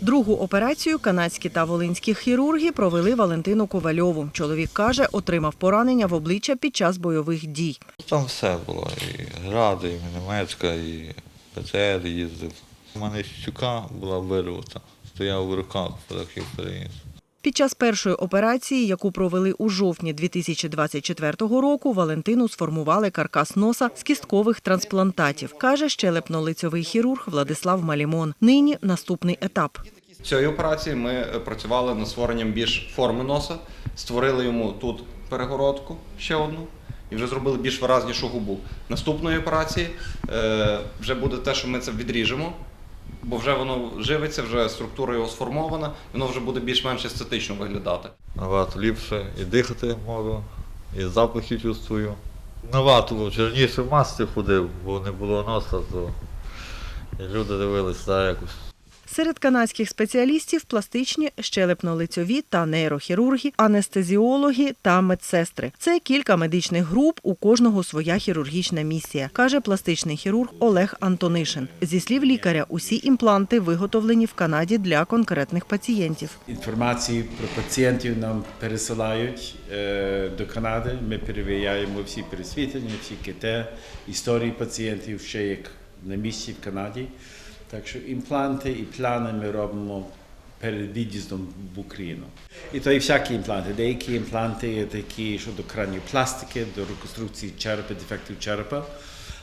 Другу операцію канадські та волинські хірурги провели Валентину Ковальову. Чоловік каже, отримав поранення в обличчя під час бойових дій. Там все було. І гради, і Німецька, і ПЦР їздив. У мене щука була вирвата. Стояв в руках, так і переніс. Під час першої операції, яку провели у жовтні 2024 року, Валентину сформували каркас носа з кісткових трансплантатів, каже щелепно-лицьовий хірург Владислав Малімон. Нині наступний етап. Цієї операції ми е, працювали над створенням більш форми носа, створили йому тут перегородку ще одну і вже зробили більш виразнішу губу. Наступної операції е, вже буде те, що ми це відріжемо, бо вже воно живиться, вже структура його сформована, воно вже буде більш-менш естетично виглядати. Набагато ліпше і дихати можу, і запахи чувствую. Набагато лучше. Раніше в масці ходив, бо не було носа, то і люди дивилися якось. Серед канадських спеціалістів пластичні, щелепно-лицьові та нейрохірурги, анестезіологи та медсестри. Це кілька медичних груп, у кожного своя хірургічна місія, каже пластичний хірург Олег Антонишин. Зі слів лікаря, усі імпланти виготовлені в Канаді для конкретних пацієнтів. Інформацію про пацієнтів нам пересилають е, до Канади. Ми перевіряємо всі пересвітлення, всі КТ, історії пацієнтів ще як на місці в Канаді. Так що імпланти і плани ми робимо перед від'їздом в Україну. І то і всякі імпланти. Деякі імпланти є такі щодо краніопластики, до реконструкції черепа, дефектів черепа.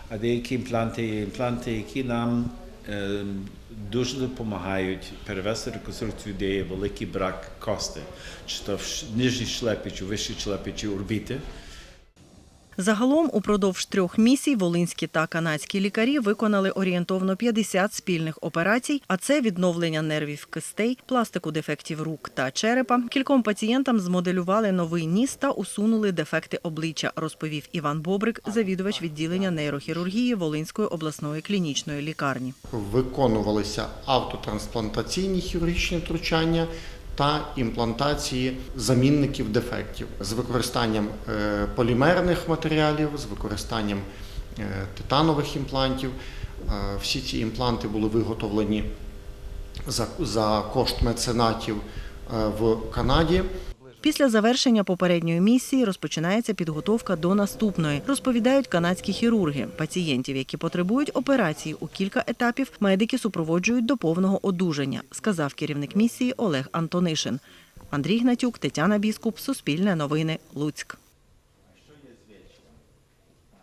А деякі імпланти є імпланти, які нам е, дуже допомагають перевести реконструкцію, де є великий брак кости, чи то в нижній шлепі, чи вищій шлепі, чи орбіти. Загалом упродовж трьох місій волинські та канадські лікарі виконали орієнтовно 50 спільних операцій, а це відновлення нервів кистей, пластику дефектів рук та черепа. Кільком пацієнтам змоделювали новий ніс та усунули дефекти обличчя, розповів Іван Бобрик, завідувач відділення нейрохірургії Волинської обласної клінічної лікарні. виконувалися автотрансплантаційні хірургічні втручання та імплантації замінників дефектів з використанням е, полімерних матеріалів, з використанням е, титанових імплантів. Е, Всі ці імпланти були виготовлені за, кошт меценатів в Канаді. Після завершення попередньої місії розпочинається підготовка до наступної, розповідають канадські хірурги. Пацієнтів, які потребують операції у кілька етапів, медики супроводжують до повного одужання, сказав керівник місії Олег Антонишин. Андрій Гнатюк, Тетяна Біскуп, Суспільне новини, Луцьк.